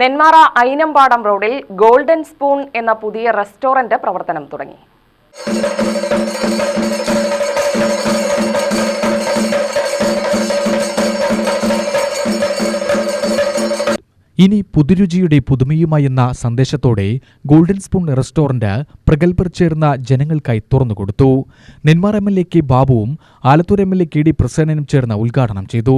നെന്മാറ ഐനമ്പാടം റോഡിൽ golden spoon എന്ന പുതിയ റെസ്റ്റോറന്റ് പ്രവർത്തനം തുടങ്ങി. ഇനി പുതുരുചിയുടെ പുതുമയുമായി എന്ന സന്ദേശത്തോടെ ഗോൾഡൻ സ്പൂൺ റെസ്റ്റോറന്റ് പ്രഗത്ഭർ ചേർന്ന ജനങ്ങൾക്കായി തുറന്നുകൊടുത്തു. Nenmara M L A K ബാബുവും Alathur M L A K D പ്രസേനനും ചേർന്ന് ഉദ്ഘാടനം ചെയ്തു.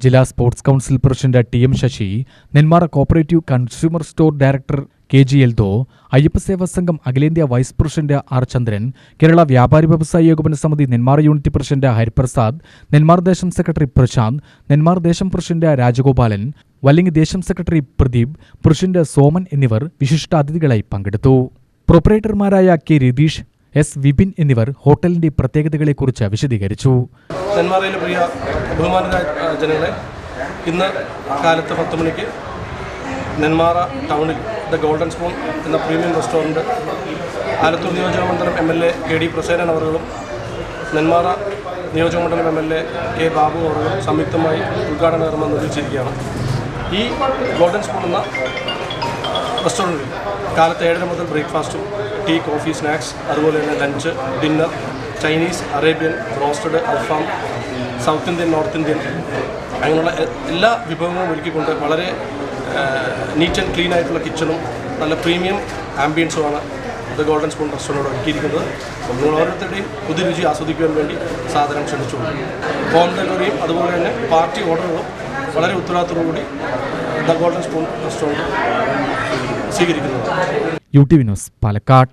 ജില്ലാ sports council president T M Sasi Nenmara cooperative consumer store director K G Eldho Ayyappaseva Sangham അഖിലേന്ത്യാ vice president R Chandran Kerala Vyapari Vyavasaya Ekopana Samithi Nenmara unit president Hariprasad Nenmara ദേശം secretary Prashant Nenmara ദേശം president Rajagopalan വല്ലിംഗ് ദേശം secretary Pradeep president Soman എന്നിവർ വിശിഷ്ടാതിഥികളായി പങ്കെടുത്തു. പ്രൊപ്പറേറ്റർമാരായ K Ratheesh S Vipin എന്നിവർ ഹോട്ടലിന്റെ പ്രത്യേകതകളെക്കുറിച്ച് വിശദീകരിച്ചു. പ്രിയ ബഹുമാനരായ ജനങ്ങളെ ഇന്ന് കാലത്ത് പത്ത് മണിക്ക് നെന്മാറ ടൗണിൽ ദ ഗോൾഡൻ സ്പൂൺ എന്ന പ്രീമിയം റെസ്റ്റോറന്റ് ആലത്തൂർ നിയോജക മണ്ഡലം M L A K D Prasenan അവരുകളും Nenmara നിയോജക മണ്ഡലം M L A K Babu അവറുകളും സംയുക്തമായി ഉദ്ഘാടന കർമ്മം നിർവഹിച്ചിരിക്കുകയാണ്. ഈ ഗോൾഡൻ സ്പൂൺ എന്ന റെസ്റ്റോറന്റിൽ കാലത്ത് ഏഴര മുതൽ ബ്രേക്ക്ഫാസ്റ്റും ടീ കോഫി സ്നാക്സ് അതുപോലെ തന്നെ lunch dinner Chinese Arabian roasted alfaham south Indian north Indian അങ്ങനെയുള്ള എല്ലാ വിഭവങ്ങളും ഒരുക്കിക്കൊണ്ട് വളരെ നീറ്റ് ആൻഡ് ക്ലീൻ ആയിട്ടുള്ള കിച്ചണും നല്ല പ്രീമിയം ആംബിയൻസുമാണ് ദ ഗോൾഡൻ സ്പൂൺ റെസ്റ്റോറന്റ് ഒരുക്കിയിരിക്കുന്നത്. നിങ്ങൾ ഓരോരുത്തരുടെയും പുതിയ രുചി ആസ്വദിക്കുവാൻ വേണ്ടി സാധനം ക്ഷണിച്ചു ഹോം ഡെലിവറിയും അതുപോലെ തന്നെ പാർട്ടി ഓർഡറുകളും വളരെ ഉത്തരവാദിത്തത്തോടുകൂടി ദ ഗോൾഡൻ സ്പൂൺ റെസ്റ്റോറന്റ് സ്വീകരിക്കുന്നതാണ് യു ടി വിനോസ് പാലക്കാട്.